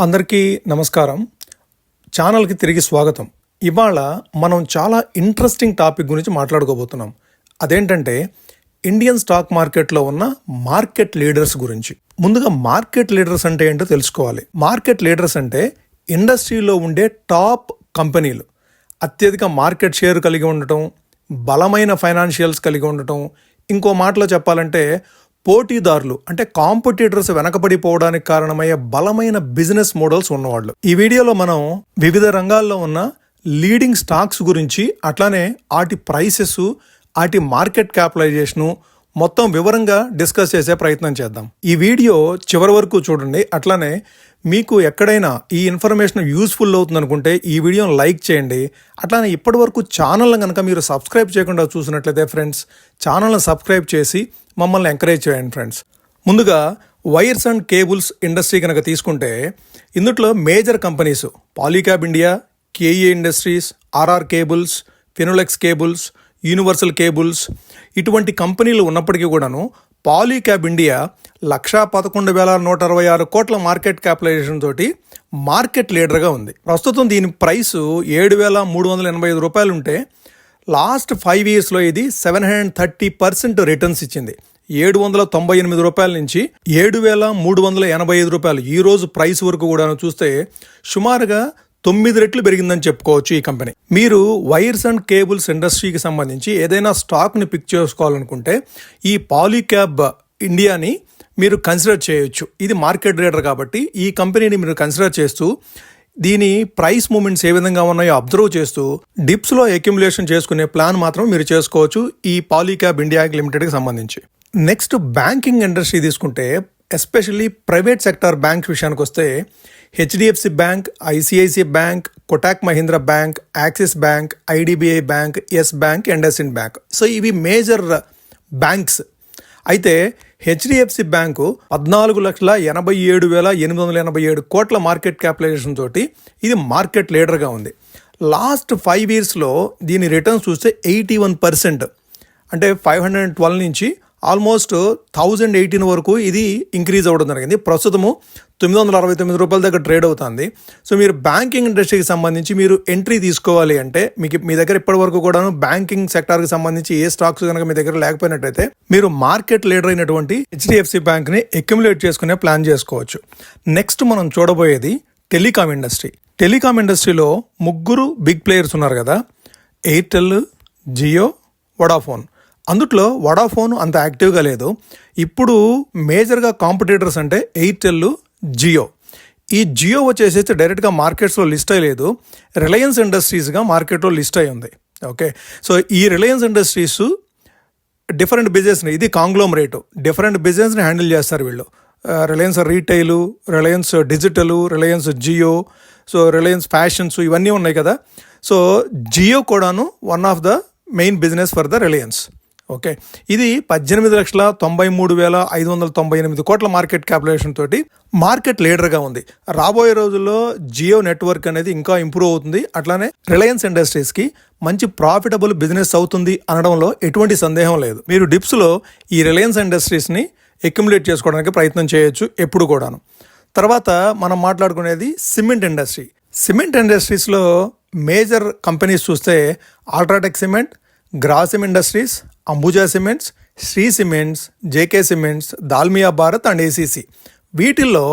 అందరికీ నమస్కారం. ఛానల్కి తిరిగి స్వాగతం. ఇవాళ మనం చాలా ఇంట్రెస్టింగ్ టాపిక్ గురించి మాట్లాడుకోబోతున్నాం. అదేంటంటే ఇండియన్ స్టాక్ మార్కెట్లో ఉన్న మార్కెట్ లీడర్స్ గురించి. ముందుగా మార్కెట్ లీడర్స్ అంటే ఏంటో తెలుసుకోవాలి. మార్కెట్ లీడర్స్ అంటే ఇండస్ట్రీలో ఉండే టాప్ కంపెనీలు అత్యధిక మార్కెట్ షేర్ కలిగి ఉండటం బలమైన ఫైనాన్షియల్స్ కలిగి ఉండటం ఇంకో మాటలో చెప్పాలంటే పోటీదారులు అంటే కాంపిటీటర్స్ వెనకబడిపోవడానికి కారణమయ్యే బలమైన బిజినెస్ మోడల్స్ ఉన్నవాళ్ళు. ఈ వీడియోలో మనం వివిధ రంగాల్లో ఉన్న లీడింగ్ స్టాక్స్ గురించి అట్లానే వాటి ప్రైసెస్ వాటి మార్కెట్ క్యాపిటలైజేషను మొత్తం వివరంగా డిస్కస్ చేసే ప్రయత్నం చేద్దాం. ఈ వీడియో చివరి వరకు చూడండి. అట్లానే మీకు ఎక్కడైనా ఈ ఇన్ఫర్మేషన్ యూస్ఫుల్ అవుతుంది అనుకుంటే ఈ వీడియోని లైక్ చేయండి. అట్లానే ఇప్పటి వరకు ఛానల్ని కనుక మీరు సబ్స్క్రైబ్ చేయకుండా చూసినట్లయితే ఫ్రెండ్స్ ఛానల్ని సబ్స్క్రైబ్ చేసి మమ్మల్ని ఎంకరేజ్ చేయండి ఫ్రెండ్స్ ముందుగా వైర్స్ అండ్ కేబుల్స్ ఇండస్ట్రీ కనుక తీసుకుంటే ఇందుట్లో major companies Polycab India KEI Industries RR Cables Finolex Cables Universal Cables ఇటువంటి కంపెనీలు ఉన్నప్పటికీ కూడాను పాలీక్యాబ్ ఇండియా లక్షా పదకొండు వేల నూట అరవై ఆరు కోట్ల మార్కెట్ క్యాపిటలైజేషన్ తోటి మార్కెట్ లీడర్గా ఉంది. ప్రస్తుతం దీని ప్రైస్ ఏడు వేల మూడు వందల ఎనభై ఐదు రూపాయలు ఉంటే లాస్ట్ ఫైవ్ ఇయర్స్లో ఇది seven hundred thirty percent returns ఇచ్చింది. ఏడు వందల తొంభై ఎనిమిది రూపాయల నుంచి ఏడు వేల మూడు వందల ఎనభై ఐదు రూపాయలు. ఈ రోజు ప్రైస్ వరకు కూడా చూస్తే సుమారుగా తొమ్మిది రెట్లు పెరిగిందని చెప్పుకోవచ్చు ఈ కంపెనీ. మీరు వైర్స్ అండ్ కేబుల్స్ ఇండస్ట్రీకి సంబంధించి ఏదైనా స్టాక్ని పిక్ చేసుకోవాలనుకుంటే ఈ పాలిక్యాబ్ ఇండియాని మీరు కన్సిడర్ చేయొచ్చు. ఇది మార్కెట్ రేటర్ కాబట్టి ఈ కంపెనీని మీరు కన్సిడర్ చేస్తూ దీని ప్రైస్ మూమెంట్స్ ఏ విధంగా ఉన్నాయో అబ్జర్వ్ చేస్తూ డిప్స్లో అక్యుములేషన్ చేసుకునే ప్లాన్ మాత్రం మీరు చేసుకోవచ్చు ఈ పాలీక్యాబ్ ఇండియా లిమిటెడ్కి సంబంధించి. నెక్స్ట్ బ్యాంకింగ్ ఇండస్ట్రీ తీసుకుంటే ఎస్పెషల్లీ ప్రైవేట్ సెక్టార్ బ్యాంక్ విషయానికి వస్తే HDFC bank ICICI bank Kotak Mahindra bank Axis bank IDBI bank Yes bank and bank. So ఇవి మేజర్ బ్యాంక్స్. అయితే హెచ్డిఎఫ్సి బ్యాంకు పద్నాలుగు లక్షల ఎనభై ఏడు వేల ఎనిమిది వందల ఎనభై ఏడు కోట్ల మార్కెట్ క్యాపిటలైజేషన్ తోటి ఇది మార్కెట్ లీడర్గా ఉంది. లాస్ట్ ఫైవ్ ఇయర్స్లో దీని రిటర్న్స్ చూస్తే ఎయిటీ వన్ పర్సెంట్. అంటే ఫైవ్ హండ్రెడ్ ట్వెల్వ్ నుంచి ఆల్మోస్ట్ థౌజండ్ ఎయిటీన్ వరకు ఇది ఇంక్రీజ్ అవ్వడం జరిగింది. ప్రస్తుతము తొమ్మిది వందల అరవై తొమ్మిది రూపాయల దగ్గర ట్రేడ్ అవుతుంది. సో మీరు బ్యాంకింగ్ ఇండస్ట్రీకి సంబంధించి మీరు ఎంట్రీ తీసుకోవాలి అంటే మీకు మీ దగ్గర ఇప్పటి వరకు కూడాను బ్యాంకింగ్ సెక్టార్కి సంబంధించి ఏ స్టాక్స్ కనుక మీ దగ్గర లేకపోయినట్టయితే మీరు మార్కెట్ లీడర్ అయినటువంటి హెచ్డిఎఫ్సి బ్యాంక్ని అక్యుములేట్ చేసుకునే ప్లాన్ చేసుకోవచ్చు. నెక్స్ట్ మనం చూడబోయేది టెలికామ్ ఇండస్ట్రీ. టెలికామ్ ఇండస్ట్రీలో ముగ్గురు బిగ్ ప్లేయర్స్ ఉన్నారు కదా. Airtel Jio Vodafone. అందుట్లో వడాఫోన్ అంత యాక్టివ్గా లేదు. ఇప్పుడు మేజర్గా కాంపిటేటర్స్ అంటే ఎయిర్టెల్ జియో. ఈ జియో వచ్చేసి డైరెక్ట్గా మార్కెట్స్లో లిస్ట్ అయ్యలేదు రిలయన్స్ ఇండస్ట్రీస్గా మార్కెట్లో లిస్ట్ అయి ఉంది. ఓకే? సో ఈ రిలయన్స్ ఇండస్ట్రీస్ డిఫరెంట్ బిజినెస్ని ఇది కాంగ్లోమరేట్. డిఫరెంట్ బిజినెస్ని హ్యాండిల్ చేస్తారు వీళ్ళు. Reliance retail Reliance digital Reliance Jio so Reliance fashions ఇవన్నీ ఉన్నాయి కదా. సో జియో కూడాను one of the main business for the Reliance. Okay. ఇది పద్దెనిమిది లక్షల తొంభై మూడు వేల ఐదు వందల తొంభై ఎనిమిది కోట్ల మార్కెట్ క్యాపిటలేషన్ తోటి మార్కెట్ లీడర్గా ఉంది. రాబోయే రోజుల్లో జియో నెట్వర్క్ అనేది ఇంకా ఇంప్రూవ్ అవుతుంది. అట్లానే రిలయన్స్ ఇండస్ట్రీస్కి మంచి ప్రాఫిటబుల్ బిజినెస్ అవుతుంది అనడంలో ఎటువంటి సందేహం లేదు. మీరు డిప్స్లో ఈ రిలయన్స్ ఇండస్ట్రీస్ని ఎక్యుములేట్ చేసుకోవడానికి ప్రయత్నం చేయొచ్చు ఎప్పుడు కూడాను. తర్వాత మనం మాట్లాడుకునేది సిమెంట్ ఇండస్ట్రీ. సిమెంట్ ఇండస్ట్రీస్లో మేజర్ కంపెనీస్ చూస్తే UltraTech cement Grasim Industries Ambuja cements Shree cements JK cements Dalmia Bharat and ACC వీటిల్లో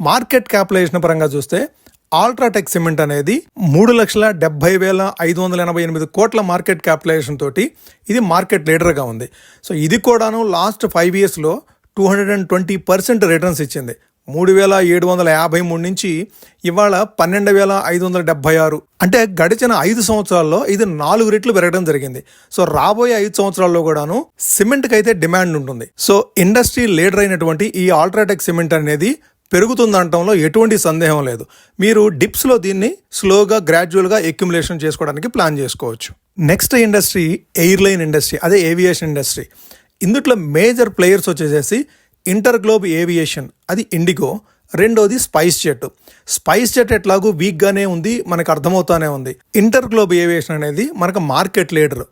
మార్కెట్ క్యాపిటలైజేషన్ పరంగా చూస్తే ఆల్ట్రాటెక్ సిమెంట్ అనేది మూడు లక్షల డెబ్బై వేల ఐదు వందల ఎనభై ఎనిమిది కోట్ల మార్కెట్ క్యాపిటలైజేషన్ తోటి ఇది మార్కెట్ లీడర్గా ఉంది. సో ఇది కూడాను లాస్ట్ ఫైవ్ ఇయర్స్లో two hundred and twenty percent returns ఇచ్చింది. మూడు వేల ఏడు వందల యాభై మూడు నుంచి ఇవాళ పన్నెండు వేల ఐదు వందల డెబ్బై ఆరు. అంటే గడిచిన ఐదు సంవత్సరాల్లో ఇది నాలుగు రెట్లు పెరగడం జరిగింది. సో రాబోయే ఐదు సంవత్సరాల్లో కూడాను సిమెంట్కి అయితే డిమాండ్ ఉంటుంది. సో ఇండస్ట్రీ లీడర్ అయినటువంటి ఈ ఆల్ట్రాటెక్ సిమెంట్ అనేది పెరుగుతుందనటంలో ఎటువంటి సందేహం లేదు. మీరు డిప్స్లో దీన్ని స్లోగా గ్రాడ్యువల్గా ఎక్యుములేషన్ చేసుకోవడానికి ప్లాన్ చేసుకోవచ్చు. నెక్స్ట్ ఇండస్ట్రీ ఎయిర్లైన్ ఇండస్ట్రీ అదే ఏవియేషన్ ఇండస్ట్రీ. ఇందుట్లో మేజర్ ప్లేయర్స్ వచ్చేసేసి ఇంటర్ గ్లోబ్ ఏవియేషన్ అది ఇండిగో. రెండోది స్పైస్ జెట్. స్పైస్ జెట్ ఎట్లాగూ వీక్గానే ఉంది మనకు అర్థమవుతానే ఉంది. ఇంటర్ గ్లోబ్ ఏవియేషన్ అనేది మనకు మార్కెట్ లీడర్.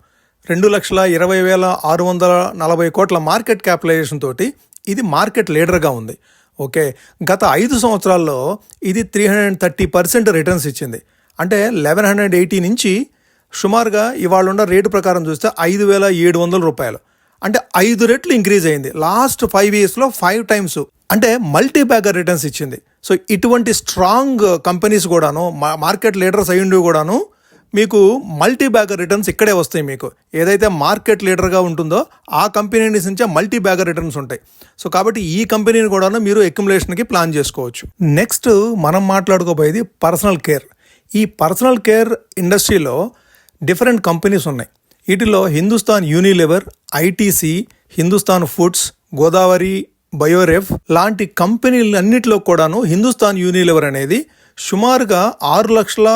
రెండు లక్షల ఇరవై వేల ఆరు వందల నలభై కోట్ల మార్కెట్ క్యాపిటలైజేషన్ తోటి ఇది మార్కెట్ లీడర్గా ఉంది. ఓకే గత ఐదు సంవత్సరాల్లో ఇది three hundred thirty percent returns ఇచ్చింది. అంటే లెవెన్ హండ్రెడ్ ఎయిటీ నుంచి సుమారుగా ఇవాళ ఉన్న రేటు ప్రకారం చూస్తే ఐదు వేల ఏడు వందల రూపాయలు. అంటే ఐదు రెట్లు ఇంక్రీజ్ అయింది. లాస్ట్ ఫైవ్ ఇయర్స్లో ఫైవ్ టైమ్స్ అంటే మల్టీ బ్యాగర్ రిటర్న్స్ ఇచ్చింది. సో ఇటువంటి స్ట్రాంగ్ కంపెనీస్ కూడాను మా- మార్కెట్ లీడర్స్ అయ్యుండి కూడాను మీకు మల్టీ బ్యాగర్ రిటర్న్స్ ఇక్కడే వస్తాయి మీకు. ఏదైతే మార్కెట్ లీడర్గా ఉంటుందో ఆ కంపెనీ నుంచే మల్టీ బ్యాగర్ రిటర్న్స్ ఉంటాయి. సో కాబట్టి ఈ కంపెనీని కూడాను మీరు ఎక్యుములేషన్కి ప్లాన్ చేసుకోవచ్చు. నెక్స్ట్ మనం మాట్లాడుకోబోయేది పర్సనల్ కేర్ ఈ పర్సనల్ కేర్ ఇండస్ట్రీలో డిఫరెంట్ కంపెనీస్ ఉన్నాయి. వీటిలో Hindustan Unilever ITC Hindustan foods Godavari బయోరెఫ్ లాంటి కంపెనీలన్నిటిలో కూడాను హిందుస్థాన్ యూనిలివర్ అనేది సుమారుగా ఆరు లక్షల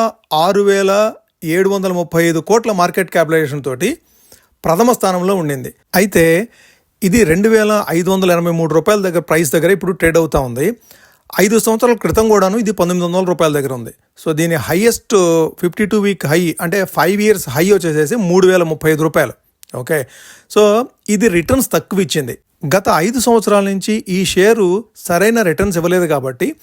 ఆరు వేల ఏడు వందల ముప్పై ఐదు కోట్ల మార్కెట్ క్యాపిటలైజేషన్ తోటి ప్రథమ స్థానంలో ఉండింది. అయితే ఇది రెండు వేల ఐదు వందల ఎనభై మూడు రూపాయల దగ్గర ప్రైస్ దగ్గర ఇప్పుడు ట్రేడ్ అవుతా ఉంది. ఐదు సంవత్సరాల క్రితం కూడాను ఇది పంతొమ్మిది వందల రూపాయల దగ్గర ఉంది. సో దీని highest fifty two week high అంటే ఫైవ్ ఇయర్స్ హై వచ్చేసేసి మూడు వేల ముప్పై ఐదు రూపాయలు. ఓకే? సో ఇది రిటర్న్స్ తక్కువ ఇచ్చింది. గత ఐదు సంవత్సరాల నుంచి ఈ షేరు సరైన రిటర్న్స్ ఇవ్వలేదు కాబట్టి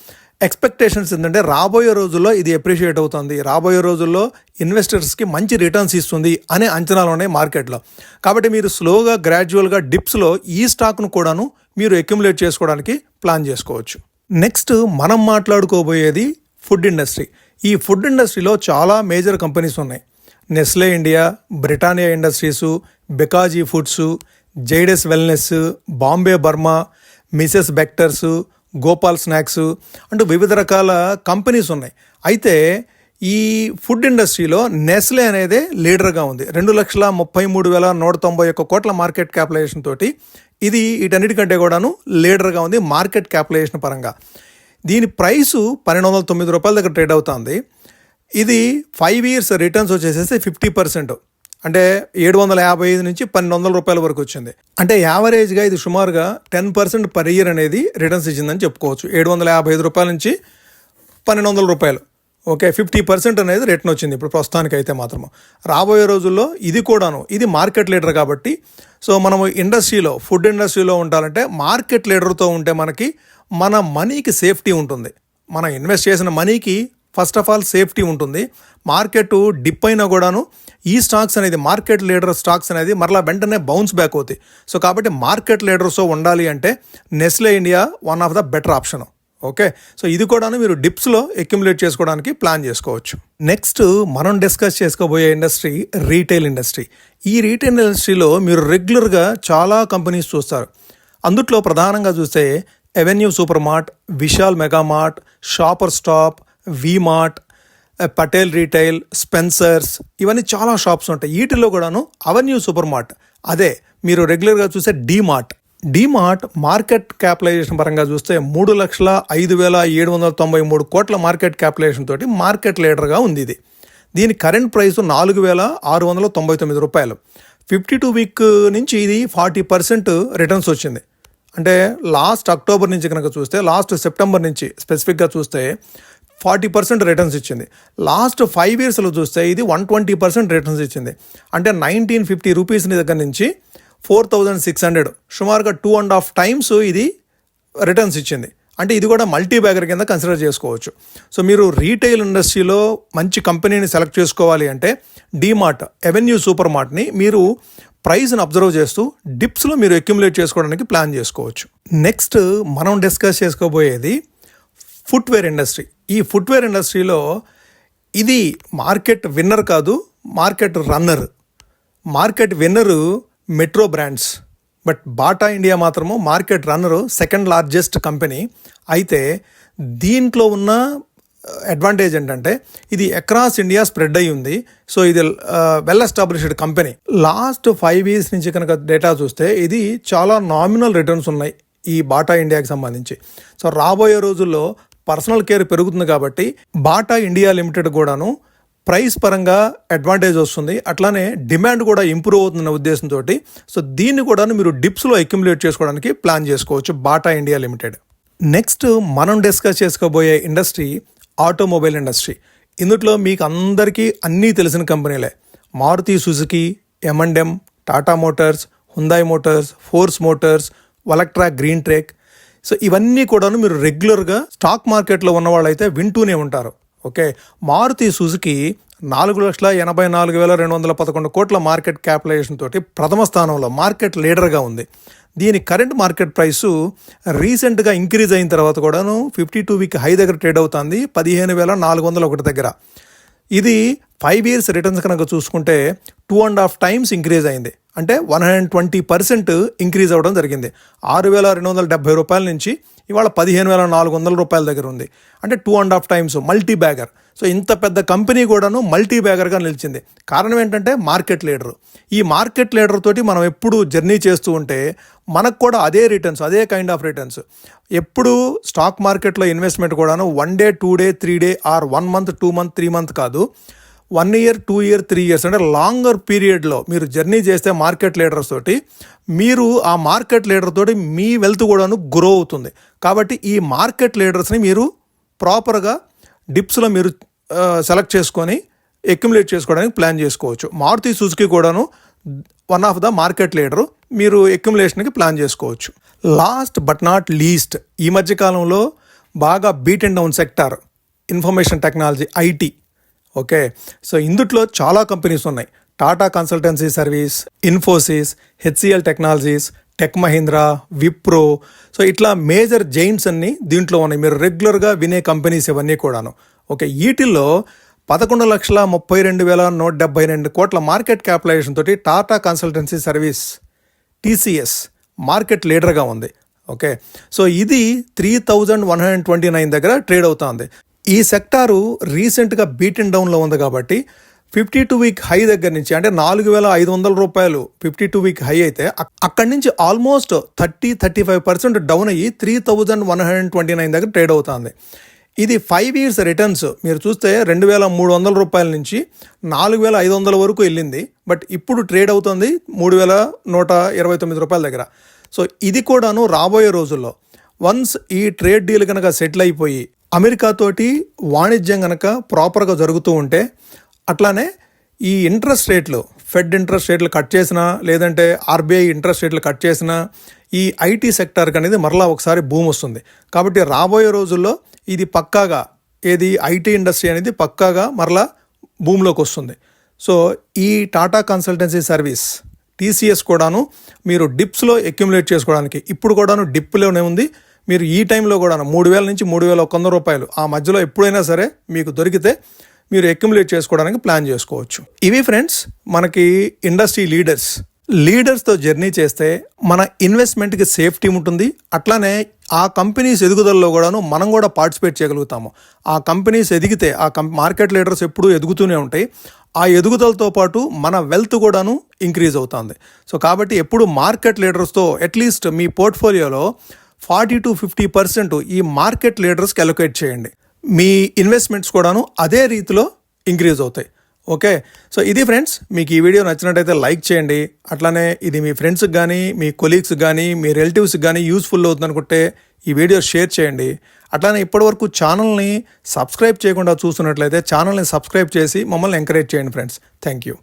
ఎక్స్పెక్టేషన్స్ ఏంటంటే రాబోయే రోజుల్లో ఇది అప్రిషియేట్ అవుతుంది. రాబోయే రోజుల్లో ఇన్వెస్టర్స్కి మంచి రిటర్న్స్ ఇస్తుంది అనే అంచనాలు ఉన్నాయి మార్కెట్లో. కాబట్టి మీరు స్లోగా గ్రాడ్యువల్గా డిప్స్లో ఈ స్టాక్ను కూడాను మీరు అక్యుములేట్ చేసుకోవడానికి ప్లాన్ చేసుకోవచ్చు. నెక్స్ట్ మనం మాట్లాడుకోబోయేది ఫుడ్ ఇండస్ట్రీ. ఈ ఫుడ్ ఇండస్ట్రీలో చాలా మేజర్ కంపెనీస్ ఉన్నాయి. Nestle India Britannia industries Bikaji foods Zydus wellness Bombay Burmah Mrs Bectors Gopal snacks అంటూ వివిధ రకాల కంపెనీస్ ఉన్నాయి. అయితే ఈ ఫుడ్ ఇండస్ట్రీలో నెస్లే అనేది లీడర్గా ఉంది. రెండు లక్షల ముప్పై మూడు వేల నూట తొంభై ఒక్క కోట్ల మార్కెట్ క్యాపిటలైజేషన్ తోటి ఇది వీటన్నిటికంటే కూడాను లీడర్గా ఉంది మార్కెట్ క్యాపిటలైజేషన్ పరంగా. దీని ప్రైసు పన్నెండు వందల తొమ్మిది రూపాయల దగ్గర ట్రేడ్ అవుతుంది. ఇది ఫైవ్ ఇయర్స్ రిటర్న్స్ వచ్చేసేసి ఫిఫ్టీ పర్సెంట్. అంటే ఏడు వందల యాభై ఐదు నుంచి పన్నెండు వందల రూపాయల వరకు వచ్చింది. అంటే యావరేజ్గా ఇది సుమారుగా టెన్ పర్సెంట్ పర్ ఇయర్ అనేది రిటర్న్స్ ఇచ్చిందని చెప్పుకోవచ్చు. ఏడు వందల యాభై ఐదు రూపాయల నుంచి పన్నెండు వందల రూపాయలు. ఓకే ఫిఫ్టీ పర్సెంట్ అనేది రిటర్న్ వచ్చింది ఇప్పుడు ప్రస్తుతానికి అయితే మాత్రం రాబోయే రోజుల్లో ఇది కూడాను ఇది మార్కెట్ లీడర్ కాబట్టి సో మనము ఇండస్ట్రీలో ఫుడ్ ఇండస్ట్రీలో ఉండాలంటే మార్కెట్ లీడర్తో ఉంటే మనకి మన మనీకి సేఫ్టీ ఉంటుంది. మనం ఇన్వెస్ట్ చేసిన మనీకి ఫస్ట్ ఆఫ్ ఆల్ సేఫ్టీ ఉంటుంది. మార్కెట్ డిప్ అయినా కూడాను ఈ స్టాక్స్ అనేది మార్కెట్ లీడర్ స్టాక్స్ అనేది మరలా వెంటనే బౌన్స్ బ్యాక్ అవుతాయి. సో కాబట్టి మార్కెట్ లీడర్స్ ఉండాలి అంటే Nestle India one of the better option. Okay? So ఇది కూడాను మీరు డిప్స్లో అక్యుములేట్ చేసుకోవడానికి ప్లాన్ చేసుకోవచ్చు. నెక్స్ట్ మనం డిస్కస్ చేసుకోబోయే ఇండస్ట్రీ రీటైల్ ఇండస్ట్రీ. ఈ రీటైల్ ఇండస్ట్రీలో మీరు రెగ్యులర్గా చాలా కంపెనీస్ చూస్తారు. అందుట్లో ప్రధానంగా చూస్తే Avenue super mart Vishal Mega Mart shopper stop V Mart Patel retail Spencers ఇవన్నీ చాలా షాప్స్ ఉంటాయి. వీటిల్లో కూడాను అవెన్యూ సూపర్ మార్ట్ అదే మీరు రెగ్యులర్గా చూసే డీమార్ట్ డీమార్ట్ మార్కెట్ క్యాపిటలైజేషన్ పరంగా చూస్తే మూడు లక్షల ఐదు వేల ఏడు వందల తొంభై మూడు కోట్ల మార్కెట్ క్యాపిటలైజేషన్ తోటి మార్కెట్ లీడర్గా ఉంది ఇది. దీని కరెంట్ ప్రైస్ నాలుగు వేల ఆరు వందల తొంభై తొమ్మిది రూపాయలు. ఫిఫ్టీ టూ వీక్ నుంచి ఇది ఫార్టీ పర్సెంట్ రిటర్న్స్ వచ్చింది. అంటే లాస్ట్ అక్టోబర్ నుంచి కనుక చూస్తే లాస్ట్ సెప్టెంబర్ నుంచి స్పెసిఫిక్గా చూస్తే ఫార్టీ పర్సెంట్ రిటర్న్స్ ఇచ్చింది. లాస్ట్ ఫైవ్ ఇయర్స్లో చూస్తే ఇది వన్ ట్వంటీ పర్సెంట్ రిటర్న్స్ ఇచ్చింది. అంటే నైన్టీన్ ఫిఫ్టీ రూపీస్ దగ్గర నుంచి ఫోర్ థౌజండ్ సిక్స్ హండ్రెడ్. సుమారుగా టూ అండ్ హాఫ్ టైమ్స్ ఇది రిటర్న్స్ ఇచ్చింది. అంటే ఇది కూడా మల్టీ బ్యాగర్ కింద కన్సిడర్ చేసుకోవచ్చు. సో మీరు రీటైల్ ఇండస్ట్రీలో మంచి కంపెనీని సెలెక్ట్ చేసుకోవాలి అంటే డీమార్ట్ ఎవెన్యూ సూపర్ మార్ట్ని మీరు ప్రైస్ని అబ్జర్వ్ చేస్తూ డిప్స్లో మీరు అక్యుములేట్ చేసుకోవడానికి ప్లాన్ చేసుకోవచ్చు. నెక్స్ట్ మనం డిస్కస్ చేసుకోబోయేది ఫుట్వేర్ ఇండస్ట్రీ ఈ ఫుట్వేర్ ఇండస్ట్రీలో ఇది మార్కెట్ విన్నర్ కాదు market runner market winner metro brands but Bata India మాత్రము market runner second largest company అయితే దీంట్లో ఉన్న uh, అడ్వాంటేజ్ ఏంటంటే ఇది అక్రాస్ ఇండియా స్ప్రెడ్ అయి ఉంది. సో ఇది well established company last five years నుంచి కనుక డేటా చూస్తే ఇది చాలా నామినల్ రిటర్న్స్ ఉన్నాయి ఈ బాటా ఇండియాకి సంబంధించి. సో రాబోయే రోజుల్లో పర్సనల్ కేర్ పెరుగుతుంది కాబట్టి బాటా ఇండియా లిమిటెడ్ కూడాను ప్రైస్ పరంగా అడ్వాంటేజ్ వస్తుంది. అట్లానే డిమాండ్ కూడా ఇంప్రూవ్ అవుతుందన్న ఉద్దేశంతో సో దీన్ని కూడా మీరు డిప్స్లో అక్యుములేట్ చేసుకోవడానికి ప్లాన్ చేసుకోవచ్చు బాటా ఇండియా లిమిటెడ్ నెక్స్ట్ మనం డిస్కస్ చేసుకోబోయే ఇండస్ట్రీ ఆటోమొబైల్ ఇండస్ట్రీ ఇందులో మీకు అందరికీ అన్నీ తెలిసిన కంపెనీలే. Maruti Suzuki M and M Tata motors Hyundai motors Force motors Olectra green ట్రేక్ so ఇవన్నీ కూడాను మీరు రెగ్యులర్గా స్టాక్ మార్కెట్లో ఉన్న వాళ్ళైతే వింటూనే ఉంటారు. ఓకే. మారుతి సుజుకి నాలుగు లక్షల ఎనభై నాలుగు వేల రెండు వందల పదకొండు కోట్ల మార్కెట్ క్యాపిటలైజేషన్ తోటి ప్రథమ స్థానంలో మార్కెట్ లీడర్గా ఉంది. దీని కరెంట్ మార్కెట్ ప్రైసు రీసెంట్గా ఇంక్రీజ్ అయిన తర్వాత కూడాను ఫిఫ్టీ టూ వీక్ హై దగ్గర ట్రేడ్ అవుతుంది పదిహేను వేల నాలుగు వందల ఒకటి దగ్గర. ఇది ఫైవ్ ఇయర్స్ రిటర్న్స్ కనుక చూసుకుంటే two and half times increase అయింది. అంటే one hundred twenty percent increase అవ్వడం జరిగింది. ఆరు వేల రెండు వందల డెబ్బై రూపాయల నుంచి ఇవాళ పదిహేను వేల నాలుగు వందల రూపాయల దగ్గర ఉంది. అంటే two and half times multi bagger so ఇంత పెద్ద కంపెనీ కూడాను మల్టీ బ్యాగర్గా నిలిచింది. కారణం ఏంటంటే మార్కెట్ లీడర్ ఈ మార్కెట్ లీడర్ తోటి మనం ఎప్పుడు జర్నీ చేస్తూ ఉంటే మనకు కూడా అదే రిటర్న్స్ అదే కైండ్ ఆఫ్ రిటర్న్స్ ఎప్పుడు స్టాక్ మార్కెట్లో ఇన్వెస్ట్మెంట్ కూడాను one day two day three day or one month two month three month కాదు. One year two year three years అంటే లాంగర్ పీరియడ్లో మీరు జర్నీ చేస్తే మార్కెట్ లీడర్స్ తోటి మీరు ఆ మార్కెట్ లీడర్ తోటి మీ వెల్త్ కూడాను గ్రో అవుతుంది. కాబట్టి ఈ మార్కెట్ లీడర్స్ని మీరు ప్రాపర్గా డిప్స్లో మీరు సెలెక్ట్ చేసుకొని ఎక్యుములేట్ చేసుకోవడానికి ప్లాన్ చేసుకోవచ్చు. మారుతి సుజుకి కూడాను one of the market leader. మీరు ఎక్యుములేషన్కి ప్లాన్ చేసుకోవచ్చు. లాస్ట్ బట్ నాట్ లీస్ట్ ఈ మధ్యకాలంలో బాగా beat and down sector information technology IT okay? So ఇందుట్లో చాలా కంపెనీస్ ఉన్నాయి. Tata consultancy service Infosys HCL technologies tech Mahindra Wipro so ఇట్లా మేజర్ జైంట్స్ అన్నీ దీంట్లో ఉన్నాయి. మీరు రెగ్యులర్గా వినే కంపెనీస్ ఇవన్నీ కూడాను. ఓకే? వీటిల్లో పదకొండు లక్షల ముప్పై రెండు వేల నూట డెబ్బై రెండు కోట్ల మార్కెట్ క్యాపిటలైజేషన్ తోటి Tata consultancy service TCS market లీడర్గా ఉంది. ఓకే? సో ఇది three thousand one hundred twenty nine దగ్గర ట్రేడ్ అవుతుంది ఈ సెక్టారు రీసెంట్గా బీటెన్ డౌన్లో ఉంది కాబట్టి ఫిఫ్టీ టూ వీక్ హై దగ్గర నుంచి అంటే నాలుగు వేల ఐదు వందల రూపాయలు ఫిఫ్టీ టూ వీక్ హై అయితే అక్కడి నుంచి almost thirty thirty five percent down అయ్యి three thousand one hundred twenty nine దగ్గర ట్రేడ్ అవుతుంది. ఇది ఫైవ్ ఇయర్స్ రిటర్న్స్. మీరు చూస్తే రెండు వేల మూడు వందల రూపాయల నుంచి నాలుగు వేల ఐదు వందల వరకు వెళ్ళింది. బట్ ఇప్పుడు ట్రేడ్ అవుతుంది మూడు వేల నూట ఇరవై తొమ్మిది రూపాయల దగ్గర. సో ఇది కూడాను రాబోయే రోజుల్లో వన్స్ ఈ ట్రేడ్ డీల్ కనుక సెటిల్ అయిపోయి అమెరికా తోటి వాణిజ్యం కనుక ప్రాపర్గా జరుగుతూ ఉంటే అట్లానే ఈ ఇంట్రెస్ట్ రేట్లు ఫెడ్ ఇంట్రెస్ట్ రేట్లు కట్ చేసినా లేదంటే ఆర్బీఐ ఇంట్రెస్ట్ రేట్లు కట్ చేసినా ఈ ఐటీ సెక్టార్కి అనేది మరలా ఒకసారి భూమి వస్తుంది. కాబట్టి రాబోయే రోజుల్లో ఇది పక్కాగా ఏది ఐటీ ఇండస్ట్రీ అనేది పక్కాగా మరలా భూమిలోకి వస్తుంది. సో ఈ టాటా కన్సల్టెన్సీ సర్వీస్ టీసీఎస్ కూడాను మీరు డిప్స్లో అక్యుములేట్ చేసుకోవడానికి ఇప్పుడు కూడాను డిప్లోనే ఉంది. మీరు ఈ టైంలో కూడా మూడు వేల నుంచి మూడు వేల ఒక వంద రూపాయలు ఆ మధ్యలో ఎప్పుడైనా సరే మీకు దొరికితే మీరు అక్యుములేట్ చేసుకోవడానికి ప్లాన్ చేసుకోవచ్చు. ఇవి ఫ్రెండ్స్ మనకి ఇండస్ట్రీ లీడర్స్ లీడర్స్తో జర్నీ చేస్తే మన ఇన్వెస్ట్మెంట్కి సేఫ్టీ ఉంటుంది. అట్లానే ఆ కంపెనీస్ ఎదుగుదలలో కూడాను మనం కూడా పార్టిసిపేట్ చేయగలుగుతాము. ఆ కంపెనీస్ ఎదిగితే ఆ కం మార్కెట్ లీడర్స్ ఎప్పుడూ ఎదుగుతూనే ఉంటాయి. ఆ ఎదుగుదలతో పాటు మన వెల్త్ కూడాను ఇంక్రీజ్ అవుతుంది. సో కాబట్టి ఎప్పుడు మార్కెట్ లీడర్స్తో అట్లీస్ట్ మీ పోర్ట్ఫోలియోలో ఫార్టీ టు ఫిఫ్టీ పర్సెంట్ ఈ మార్కెట్ లీడర్స్కి అలొకేట్ చేయండి. మీ ఇన్వెస్ట్మెంట్స్ కూడాను అదే రీతిలో ఇంక్రీజ్ అవుతాయి. ఓకే? సో ఇది ఫ్రెండ్స్ మీకు ఈ వీడియో నచ్చినట్టయితే లైక్ చేయండి. అట్లానే ఇది మీ ఫ్రెండ్స్కి కానీ మీ కొలీగ్స్కి కానీ మీ రిలేటివ్స్కి కానీ యూస్ఫుల్ అవుతుంది అనుకుంటే ఈ వీడియో షేర్ చేయండి. అట్లానే ఇప్పటివరకు ఛానల్ని సబ్స్క్రైబ్ చేయకుండా చూస్తున్నట్లయితే ఛానల్ని సబ్స్క్రైబ్ చేసి మమ్మల్ని ఎంకరేజ్ చేయండి ఫ్రెండ్స్. Thank you